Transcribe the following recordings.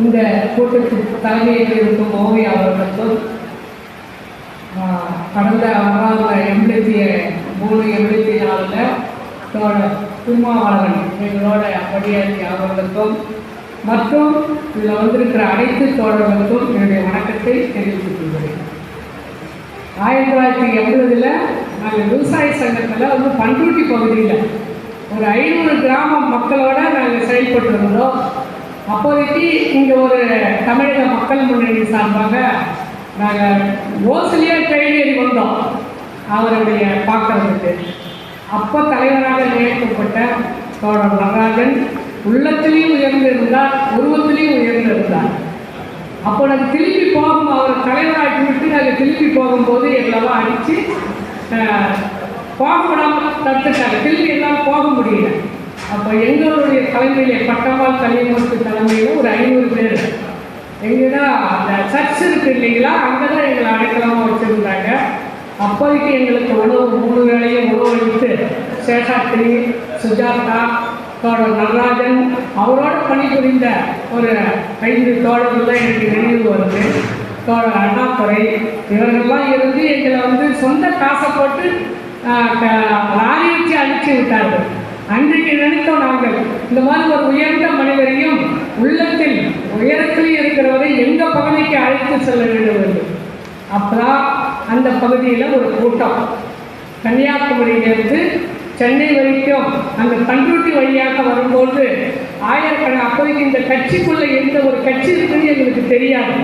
இந்த கூட்டத்துக்கு தலைமையில் இருக்கும் ஓவிய அவர்களுக்கும் கடந்த ஆறாவது எண்பத்தி மூணு எண்பத்தி நாலில் தோழர் திருமாவளவன் எங்களோட படியாற்றி அவர்களுக்கும் மற்றும் இதில் வந்திருக்கிற அனைத்து தோழர்களுக்கும் என்னுடைய வணக்கத்தை தெரிவித்துக் கொள்கிறேன். ஆயிரத்தி தொள்ளாயிரத்தி எண்பதுல நாங்கள் விவசாய சங்கத்தில் வந்து பண்ருட்டி பகுதியில் ஒரு ஐநூறு கிராம மக்களோட நாங்கள் செயல்பட்டு இருந்தோம் அப்போதைக்கு இங்கே ஒரு தமிழக மக்கள் முன்னணி சார்பாக நாங்கள் ஓசிலியா ட்ரெயினேறி வந்தோம். அவருடைய பார்க்கறதுக்கு. அப்போ தலைவராக நியமிக்கப்பட்ட தோழர் நடராஜன் உள்ளத்திலையும் உயர்ந்திருந்தார் உருவத்திலையும் உயர்ந்திருந்தார். அப்போ நாங்கள் திரும்பி போகும் அவர் தலைவராக்கி விட்டு நாங்கள் திரும்பி போகும்போது எல்லாம் அடித்து போக விடாமல் தடுத்துட்டாங்க திரும்பி எல்லாம் போக முடியல. அப்போ எங்களுடைய தலைமையிலே பட்டம்பால் கலியமூர்த்தி தலைமையில் ஒரு ஐநூறு பேர் எங்கன்னா அந்த சர்ச் இருக்கு இல்லைங்களா அங்கே தான் எங்களை அடைக்கலமாக வச்சுருந்தாங்க. அப்போதைக்கு எங்களுக்கு உணவு மூணு வேளையும் உணவு அளித்து சேஷாத்ரி சுஜாதா தோழர் நடராஜன் அவரோட பணிபுரிந்த ஒரு ஐந்து தோழர்கள் தான் எனக்கு நினைவு வருது. தோழர் அண்ணாத்துறை இவர்கள்லாம் இருந்து எங்களை வந்து சொந்த காசை போட்டு ஆஹ், க- வச்சு அழிச்சு விட்டார்கள். அன்றைக்கு நினைத்தோம் நாங்கள். இந்த மாதிரி ஒரு உயர்ந்த மனிதரையும் உள்ளத்தில் உயரத்தில் இருக்கிறவரை எங்கள் பகுதிக்கு அழைத்து செல்ல வேண்டும் என்று. அப்பதான் அந்த பகுதியில் ஒரு கூட்டம். கன்னியாகுமரியிலிருந்து சென்னை வரைக்கும் அந்த பண்ருட்டி வழியாக வரும்போது ஆயிரக்கணக்கான அப்போதைக்கு இந்த கட்சிக்குள்ள எந்த ஒரு கட்சி இருக்குன்னு எங்களுக்கு தெரியாது.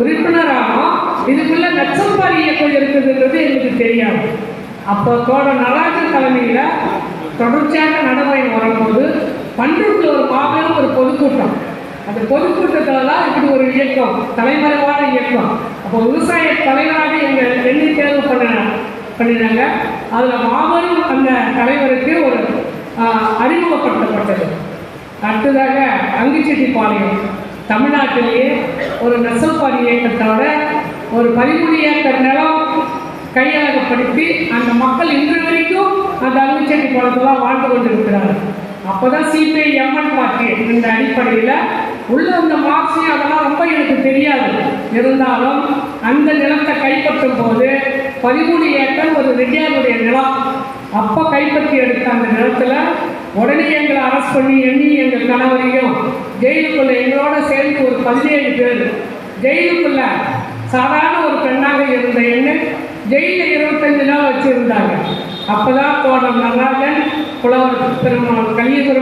உறுப்பினராகும் இதுக்குள்ள நச்சம்பாரி இயக்கம் இருக்குதுன்றது எங்களுக்கு தெரியாது. அப்போ தோட நடராஜன் தலைமையில் தொடர்ச்சியாக நடைமுறையில் வரும்போது பண்ருட்டில் ஒரு மாபெரும் ஒரு பொதுக்கூட்டம். அந்த பொதுக்கூட்டத்தில் தான் இப்படி ஒரு இயக்கம் தலைமறைவான இயக்கம். அப்போ விவசாய தலைவராக எங்கள் எண்ணி தேர்வு பண்ணின பண்ணினாங்க. அதில் மாபெரும் அந்த தலைவருக்கு ஒரு அறிமுகப்படுத்தப்பட்டது. அடுத்ததாக அங்கிச்செட்டிப்பாளையம் தமிழ்நாட்டிலேயே ஒரு நெசவுப்பாரி இயக்கத்தோட ஒரு பதிமூணு ஏக்கர் நிலம் கையகப்படுத்தி அந்த மக்கள் இன்று வரை அந்த அங்கிச்செட்டிப்பாளையத்தில் வாழ்ந்து கொண்டிருக்கிறார்கள். அப்போதான் சிபிஐ எம்என் பார்ட்டி இந்த அடிப்படையில் உள்ள அந்த மார்க்ஸையும் அதெல்லாம் ரொம்ப எனக்கு தெரியாது. இருந்தாலும் அந்த நிலத்தை கைப்பற்றும் போது பதிமூணு ஏக்கர் ஒரு ரெட்டியாருடைய நிலம். அப்போ கைப்பற்றி எடுத்த அந்த நிலத்தில் உடனே எங்களை அரெஸ்ட் பண்ணி எண்ணி எங்கள் கணவரையும் ஜெயிலுக்குள்ள எங்களோட சேர்ந்து ஒரு பதினேழு பேர். ஜெயிலுக்குள்ள சாதாரண ஒரு பெண்ணாக இருந்த எண்ணு ஜெயிலில் இருபத்தஞ்சு நாள் வச்சுருந்தாங்க. அப்போ தான் தோழர் நடராஜன் புலவர் திருமணம் கலியபுரம்